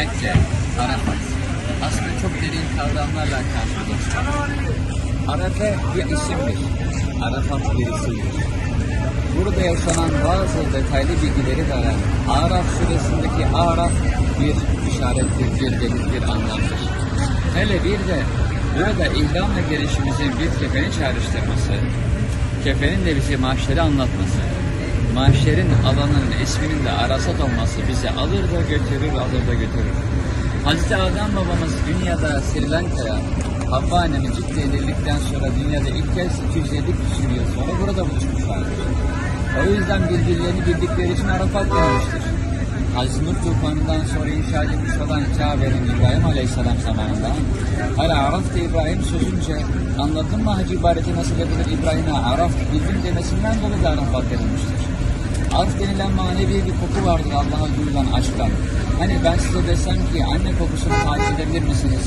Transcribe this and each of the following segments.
Mekke, Arafat. Aslında çok derin kavramlarla karşılaştık. Arafe bir isimdir. Arafat bir isimdir. Burada yaşanan bazı detaylı bilgileri veren Araf suresindeki Araf bir işarettir, bir delik, bir anlamdır. Hele bir de burada ihramla gelişimizin bir kefeni çağrıştırması, kefenin de bize mahşeri anlatması, mahşerin alanının isminin de arasat olması bizi alır da götürür, alır da götürür. Hazreti Adem babamız dünyada Sri Lanka'ya Havva annemiz ciddi edildikten sonra dünyada ilk kez 250 küsur yıl sonra burada buluşmuşlardır. O yüzden birbirlerini bildikleri için Arafat denilmiştir. Hazreti Nuh tufanından sonra inşa edilmiş olan Kabe'nin İbrahim Aleyhisselam zamanında Hala Araf da İbrahim sözünce anladın mı hacı ibareti nasıl yapılır İbrahim'e Araf bildim demesinden dolayı da Arafat denilmiştir. Arf denilen manevi bir koku vardır Allah'a duyulan aşktan. Hani ben size desem ki anne kokusunu takip edebilir misiniz?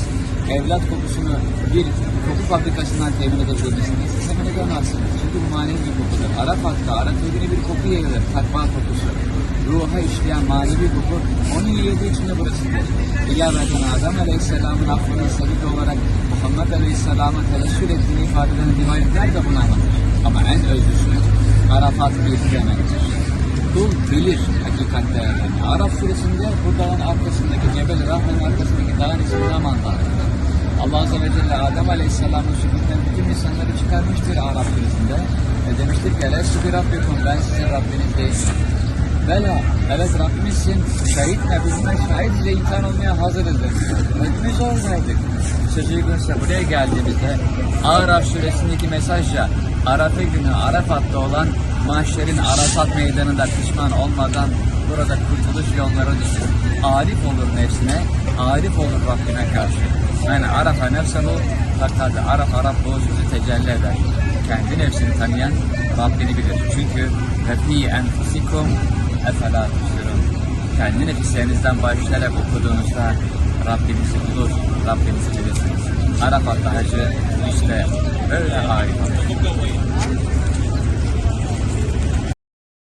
Evlat kokusunu bir koku fabrikasından temin edebilir misiniz? Siz hemen edemezsiniz. Çünkü bu manevi bir kokudur. Arafat'ta, Arap evine bir koku yayılır. Takva kokusu. Ruha işleyen manevi koku onun yayıldığı için de burasıdır. İlaveten Adem Aleyhisselam'ın affının sebebi olarak Muhammed Aleyhisselam'a tevessül ettiğini ifade eden rivayetler de bunu anlatır. Ama en özlüsü Arafat bir demektir. Kul bilir hakikat değerlerini. Araf suresinde bu dağın arkasındaki Cebel Rahman'ın arkasındaki dağın ismi Naman Dağı'dır. Allah Azze ve Celle Adem Aleyhisselam'ın süründen bütün insanları çıkarmıştır Araf suresinde. Ve demiştir ki bir Rabbikum ben sizin Rabbiniz değilim. Bela, evet Rabbimizsin, şahit nebizine şahit ile imtihan olmaya hazırız dedi. Hepimiz oradaydık. Sözü uygunsa buraya geldiğimizde Araf suresindeki mesajla Arafa günü Arafat'ta olan mahşerin Arafat meydanında pişman olmadan burada kurtuluş yolları düşün. Arif olur nefsine, arif olur Rabbine karşı. Yani Arafa nefsen ol, fakat Araf Araf bu sözü tecelli eder. Kendi nefsini tanıyan Rabbini bilir. Çünkü Rafi enfusikum efela tüsürün. Kendi nefislerinizden başlayarak okuduğunuzda Rabbinizi bulur, Rabbinizi bilirsiniz. Arafat'ta hacı işte böyle harika.